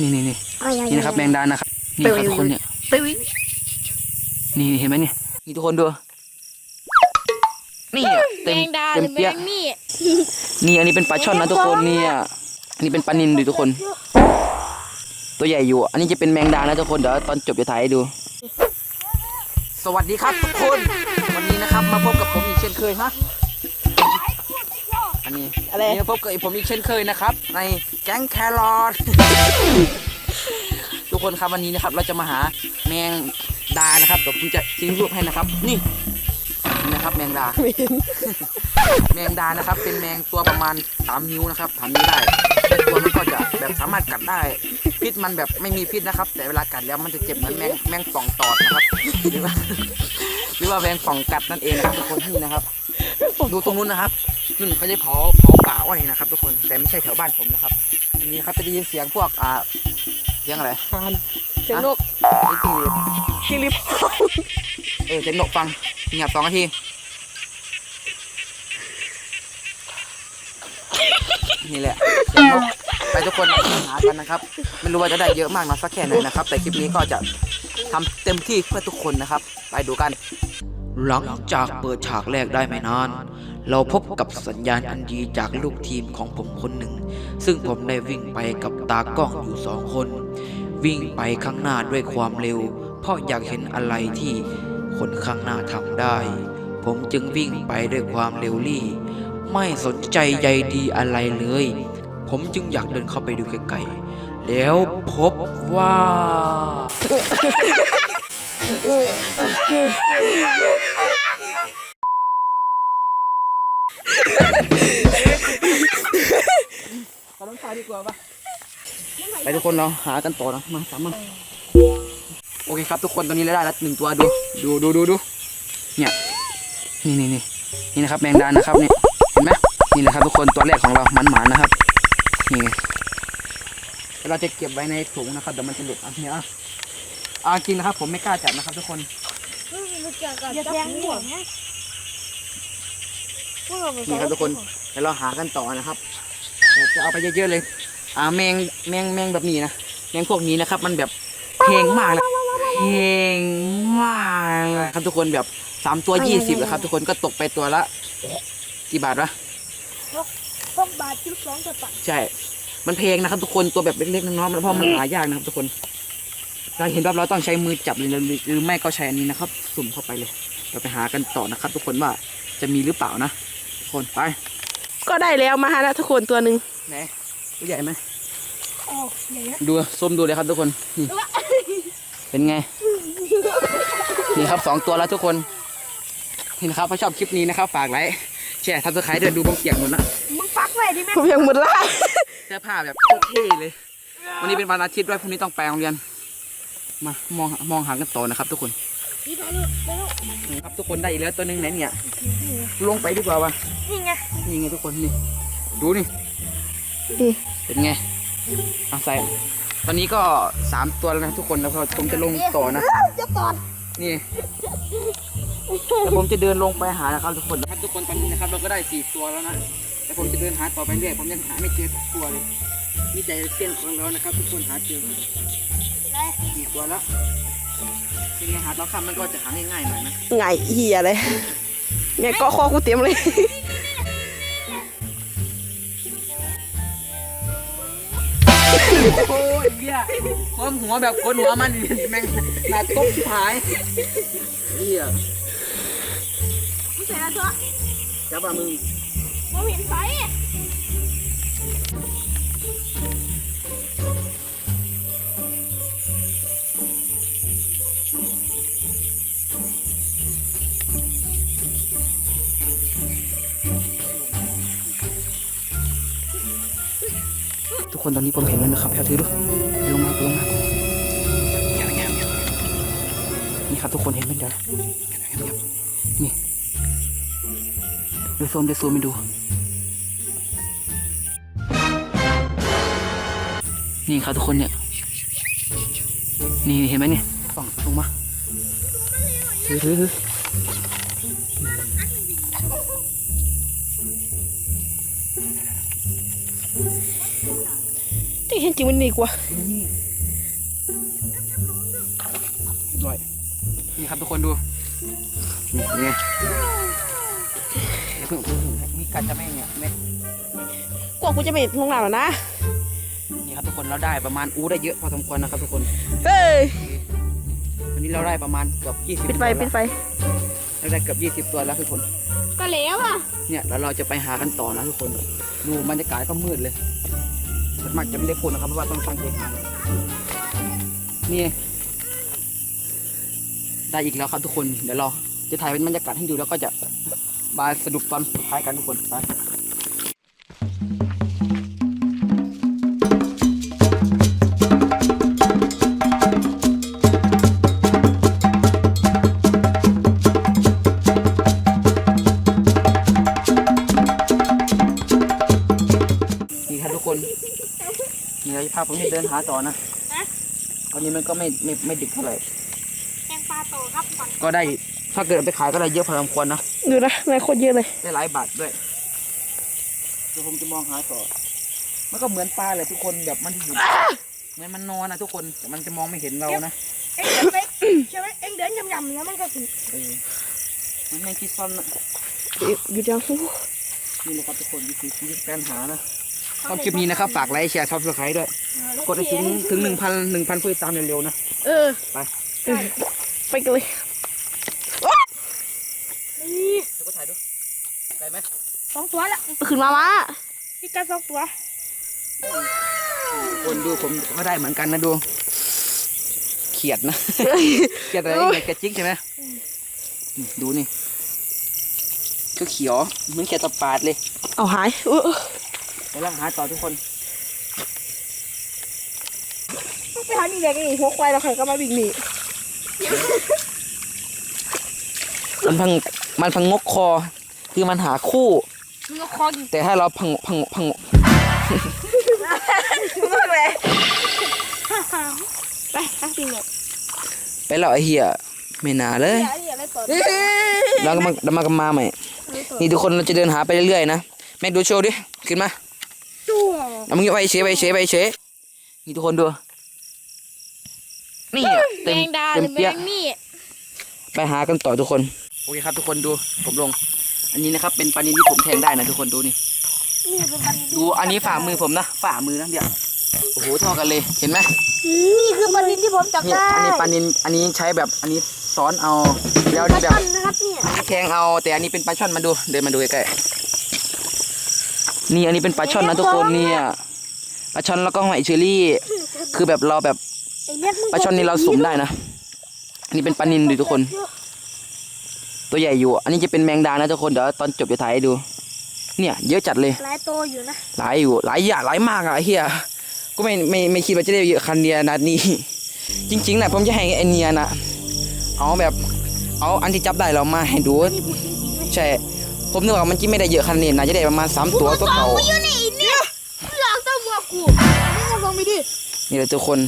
นี่นี่นี่อ๋อยังนี่นะครับแมงดานะครับนี่ครับทุกคนเนี่ยไปวิ่งนี่เห็นไหมเนี่ยนี่ทุกคนดูนี่อะแมเต็มงดาหเต็มรือแมเปี้ยงมี่นี่อันนี้เป็นปลาช่อนนะทุกคนเนี่ยอันนี้เป็นปลานิลดูทุกคน ตัวใหญ่อยู่ อันนี้จะเป็นแมงดานะทุกคนเดี๋ยวตอนจบจะถ่ายให้ดู สวัสดีครับทุกคน วันนี้นะครับมาพบกับผมอีกเช่นเคยฮะอันนี้อะไรนี่มาพบกับผมอีกเช่นเคยนะครับ ใน แก๊งแครอททุกคนครับวันนี้นะครับ เราจะมาหาแมงดานะครับเดี๋ยวผมจะทิ้งรูปให้นะครับ นี่นี่นะครับ แมงดา แมงดานะครับ เป็นแมงตัวประมาณ3นิ้วนะครับ3นิ้วได้แต่ตัวมันก็จะแบบสามารถกัดได้ พิษมันแบบไม่มีพิษนะครับ แต่เวลากัดแล้วมันจะเจ็บเหมือนแมงแมงป่องตอดนะครับหรือว่าหรือว่าแมงป่องกัดนั่นเองนะครับทุกคนนี่นะครับดูตรงนู้นนะครับ นู่นเขาจะเผาเผาป่าอ้อยนะครับทุกคนแต่ไม่ใช่แถวบ้านผมนะครับอันนี้ครับจะได้ยินเสียงพวกอ่าเสียงอะไรทานเสียงนกไอ้ที่คิริพเออเสียงนกฟังเงียบสองนาทีนี่แหละเสียงนกไปทุกคนมาหากันนะครับ ไม่รู้ว่าจะได้เยอะมากน้อยสักแค่ไหนนะครับ แต่คลิปนี้ก็จะทำเต็มที่เพื่อทุกคนนะครับ ไปดูกัน หลังจากเปิดฉากแรกได้ไม่นาน เราพบกับสัญญาณอันดีจากลูกทีมของผมคนหนึ่ง ซึ่งผมได้วิ่งไปกับตากล้องอยู่สองคน วิ่งไปข้างหน้าด้วยความเร็ว เพราะอยากเห็นอะไรที่คนข้างหน้าทำได้ ผมจึงวิ่งไปด้วยความเร็วรี่ ไม่สนใจใยดีอะไรเลย ผมจึงอยากเดินเข้าไปดูไกลๆแล้วพบว่า ขอน้ำตาดีกว่าปะไปทุกคนเราหากันต่อนะมาสามมาโอเคครับทุกคนตอนนี้เราได้แล้วหนึ่งตัวดูดูดูดูดูเนี่ยนี่นี่นี่นี่นะครับแมงดานะครับเนี่ยเห็นไหมนี่แหละครับทุกคนตัวแรกของเรามันหมานนะครับนี่ไงเราจะเก็บไว้ในถุงนะครับเดี๋ยวมันจะหลุดอะเนี่ยอะเอาจริงนะครับ ผมไม่กล้าจับนะครับ ทุกคนอย่าแทงหัวนะ นี่ครับทุกคนเดี๋ยวเราหากันต่อนะครับเดี๋ยวจะเอาไปเยอะๆเลย อ่าแมงแมงแมงแบบนี้นะแมงพวกนี้นะครับ มันแบบเพลงมากเลยเพลงมากเลยครับทุกคนแบบสามตัวยี่สิบเลยครับ ทุกคนก็ตกไปตัวละกี่บาทวะพกบาทชิ้นสองกระปังใช่ มันเพลงนะครับ ทุกคนตัวแบบเล็กๆน้อยๆมันเพราะมันหายากนะครับ ทุกคน เราเห็นว่าเราต้องใช้มือจับเลยหรือไม่ก็ใช้อันนี้นะครับ สุ่มเข้าไปเลย เราไปหากันต่อนะครับ ทุกคนว่าจะมีหรือเปล่านะ ทุกคนไปก็ได้แล้วมาฮะนะทุกคนตัวหนึ่งไหนตัวใหญ่ไหมออกใหญ่นะดูส้มดูเลยครับทุกคนนี่เป็นไง นี่ครับสองตัวแล้วทุกคนนี่นะครับถ้าชอบคลิปนี้นะครับ ฝากไลค์แชร์ทับสไครต์ด้วยดูบางเกียงหมดละมึงฟักไว้ดิแม่ผมยังหมดละเสื้อผ้าแบบเท่ๆเลย วันนี้เป็นวันอาทิตย์ด้วยพรุ่งนี้ต้องไปโรงเรียน มามองมองหากันต่อนะครับทุกคนนี่ไปลูกไปลูกนี่ครับทุกคนได้อีกแล้วตัวหนึงไหนเนี่ยลงไปดีกว่าวะ นี่ไง นี่ไงทุกคนนี่ ดูนี่นี่เป็นไงเอาใส่ ตอนนี้ก็สามตัวแล้วนะทุกคนแล้วก็ผมจะลงต่อนะ จะตอดนี่แล้วผมจะเดินลงไปหานะครับทุกคนนะครับทุกคนตอนนี้นะครับเราก็ได้สี่ตัวแล้วนะแต่ผมจะเดินหาต่อไปเรื่อยผมยังหาไม่เจอสักตัวเลยนี่ใจเส้นของเรานะครับ ทุกคนหาเจอสี่ตัวแล้วเป็นไงหาตอนค่ำมันก็จะหาง่ายๆหน่อยนะไงเหี้ยเลยแม่ก็คอกูเตรียมเลย โอ้ยเบี้ยพร้อมหัวแบบคนหัวมันแม่งหนาตบชิบหายเบี้ยมึงใส่แล้วตัวจับว่ามึงมึงเห็นไฟ คนตอนนี้ผมเห็นแล้วนะครับแพลถือดูลงมาลงมาเงียบเงียบเงียบนี่ครับทุกคนเห็นไหมเดี๋ยวเงียบเงียบนี่ดูโซมดูซูมไปดู นี่ครับทุกคนเนี่ย นี่เห็นไหมเนี่ยส่องลงมาถือถือถือ ที่เห็นจริงมันดีกว่านี่เรียบร้อยนี่ครับทุกคนดู นี่นี่เพิ่งเพิ่งเพิ่งมีกัดจะแม่งเนี่ยแม่กว่ากูจะไปลงหลังแล้วนะ นี่ครับทุกคนเราได้ประมาณอู้ได้เยอะพอสมควรนะครับทุกคน เฮ้ย วันนี้เราได้ประมาณเกือบยี่สิบปิดไฟปิดไฟเราได้เกือบยี่สิบตัวแล้วทุกคน ก็แล้วอะ เนี่ยแล้วเราจะไปหากันต่อนะทุกคน ดูบรรยากาศก็มืดเลย ส่วนมากจะไม่ได้พูดนะครับเพราะว่าต้องตั้งใจหานี่ได้อีกแล้วครับทุกคน เดี๋ยวเราจะถ่ายเป็นบรรยากาศให้ดูแล้วก็จะมาสรุปตอนท้ายกันทุกคนไป พาผมนี่เดินหาต่อนะตอนนี้มันก็ไม่ไม่ไม่ดึกเท่าไหร่แกงปลาโตครับก่อนก็ได้ถ้าเกิดเอาไปขายก็ได้เยอะพอสมควรนะดูนะนายโคตรเยอะเลย ได้หลายบาทด้วยเดี๋ยวผมจะมองหาต่อ มันก็เหมือนปลาเลยทุกคนแบบมันอยู่เหมือนมันนอนนะทุกคนแต่มันจะมองไม่เห็นเรานะเอ็งเดินไปใช่ไหมเอ็งเดินยำๆแล้วมันก็ถึงเออมันไม่คิดซ่อนนะอยู่จังอู้นี่เลยครับทุกคนวิธีชีวิตการหานะ ชอบคลิปนี้นะครับ ฝากไลค์แชร์ซับสไครต์ด้วย กดให้ถึงถึงหนึ่งพันหนึ่งพันเพื่อตามเร็วๆนะ เออ ไปเออไปกันเลยนี่แล้วก็ถ่ายดูได้ไหมสองตัวละขึ้นมามาพี่กันสองตัวทุกคนดูผมก็ได้เหมือนกันนะดู เขียดนะ เขียดอะไรเนี่ยเขียดจิ๊กใช่ไหมนี่ดูนี่ก็เขียวๆเหมือนเขียดตะปาดเลย เอาหาย เออไปล่างหาต่อทุกคนต้องไปหานี่แหละนี่หัวควายเราใครก็มาวิ่งหนีมันพังมันพังงกคอ คือมันหาคู่ มึงก็คอกินแต่ถ้าเราพังพังพังมึงเลยไปไปกินเลยไปแล้วไอ้เหี้ยไม่น่าเลย อย่าอย่าไปเปิดแล้วก็มาแล้วมากันมาใหม่นี่ทุกคนเราจะเดินหาไปเรื่อยๆนะแม็กดูโชว์ดิขึ้นมาตัว เอามึงไปเฉยไปเฉยไปเฉยนี่ทุกคนดู นี่อะแมเต็มงดาหเต็มรือแมเปี้ยงมี่ไปหากันต่อทุกคน โอเคครับ ทุกคนดู ผมลง อันนี้นะครับ เป็นปลานิลที่ผมแทงได้นะทุกคนดูนี่นี่เป็นปลานิลดูอันนี้ฝ่ามือผมนะ ฝ่ามือนะเดี๋ยวโอ้โหเท่ากันเลย เห็นไหมนี่คือปลานิลที่ผมจับเนี่ยได้ อันนี้ปลานิน อันนี้ใช้แบบ อันนี้ซ้อนเอา แล้วอันปลานี่แบบช่อนนะครับเนี่ยแทงเอา แต่อันนี้เป็นปลาช่อนมาดู เดินมาดูใกล้ๆ นี่อันนี้เป็นปลาช่อนนะทุกคนเนี่ยปลาช่อนแล้วก็หอยเชอรี่ คือแบบเราแบบไอ้เม็ดมึงปลาช่อนนี่เราสุ่มได้นะอันนี้เป็นปลานินดูทุกคน ตัวใหญ่อยู่ อันนี้จะเป็นแมงดานะทุกคนเดี๋ยวตอนจบจะถ่ายให้ดู เนี่ย เยอะจัดเลยหลายตัวอยู่นะหลายอยู่หลายอย่างหลายมากอะไอ้เฮียก็ไม่ไม่ไม่คิดว่าจะได้เยอะคันเดียนัดนี้ จริงๆนะผมจะให้ไอเนียนะเอาแบบ เอาอันที่จับได้เรามาให้ดูใช่ ผมนึกว่ามันจะไม่ได้เยอะคันนี้นะจะได้ประมาณสามตัวตัวเก่าอยู่นี่เนี่ยหลอกตัวบัวกูนี่ก็ลงไปดินี่แหละทุกคน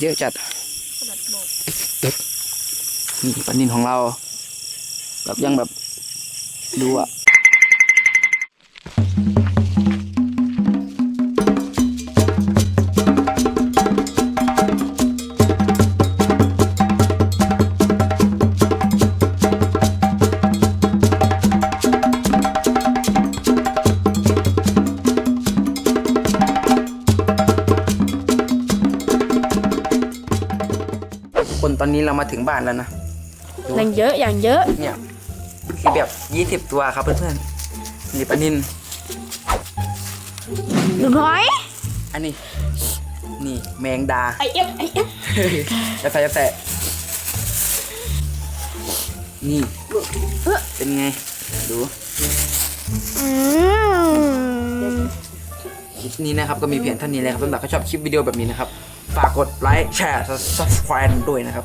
เยอะจัดนี่ปลานินของเรา แบบยังแบบดูอะ นตอนนี้เรามาถึงบ้านแล้วนะดูอย่างเยอะอย่างเยอะ เนี่ยคือแบบยี่สิบตัวครับเพื่อนๆนี่ปลานินหนึ่งร้อย อันนี้ นี่แมงดา ไอเอฟไอเอฟจะใส่จะใส่นี่ เป็นไง ดูอืมคลิปนี้นะครับ ก็มีเพียงเท่านี้เลยครับสำหรับใครชอบคลิปวิดีโอแบบนี้นะครับ ฝากกดไลค์แชร์ subscribe ด้วยนะครับ